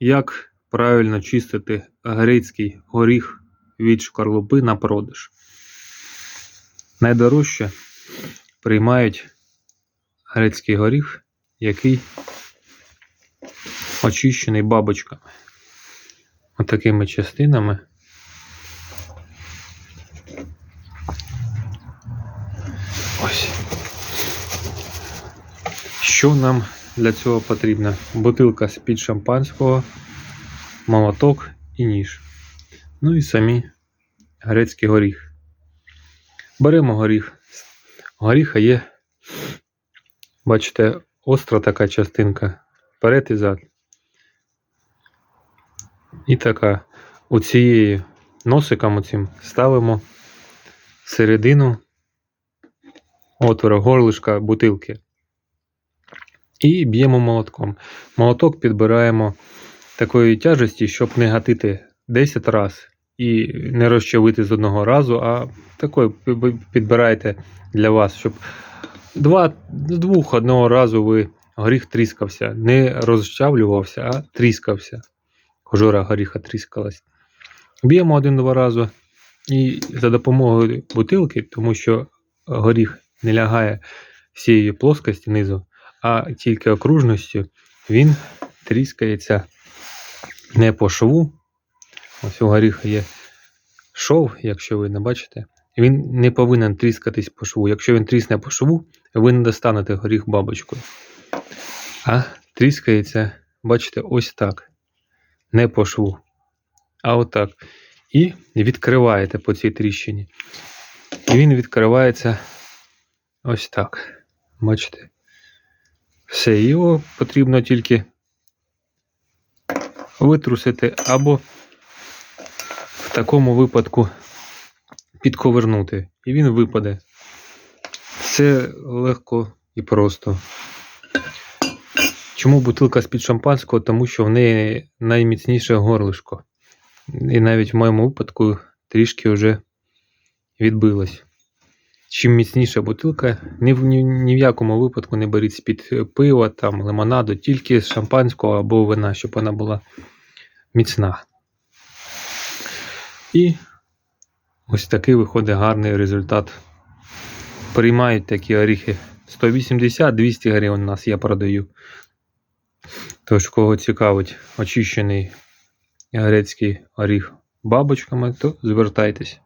Як правильно чистити грецький горіх від шкарлупи на продаж? Найдорожче приймають грецький горіх, який очищений бабочками. Отакими частинами. Ось. Що нам для цього потрібно? Бутилка з-під шампанського, молоток і ніж. Ну і самі грецький горіх. Беремо горіх. Горіха є, бачите, остра така частинка. Вперед і зад. І така. У цієї носиком оцим ставимо середину отвора горлишка бутилки. І б'ємо молотком. Молоток підбираємо такої тяжесті, щоб не гатити 10 разів і не розчавити з одного разу, а такою підбираєте для вас, щоб два, з двох одного разу ви горіх тріскався, не розчавлювався, а тріскався. Кожура горіха тріскалась. Б'ємо один-два рази і за допомогою бутилки, тому що горіх не лягає всієї плоскості низу, а тільки окружністю, він тріскається не по шву. Ось у горіха є шов, якщо ви не бачите. Він не повинен тріскатись по шву. Якщо він трісне по шву, ви не достанете горіх бабочкою. А тріскається, бачите, ось так. Не по шву. А отак. І відкриваєте по цій тріщині. І він відкривається ось так. Бачите? Все, його потрібно тільки витрусити або в такому випадку підковернути. І він випаде. Все легко і просто. Чому бутилка з-під шампанського? Тому що в неї найміцніше горлишко. І навіть в моєму випадку трішки вже відбилось. Чим міцніша бутилка, ні в, ні, ні в якому випадку не беріть з-під пива, там, лимонаду, тільки з шампанського або вина, щоб вона була міцна. І ось такий виходить гарний результат. Приймають такі оріхи 180-200 гривень у нас я продаю. Тож, кого цікавить очищений грецький оріх бабочками, то звертайтесь.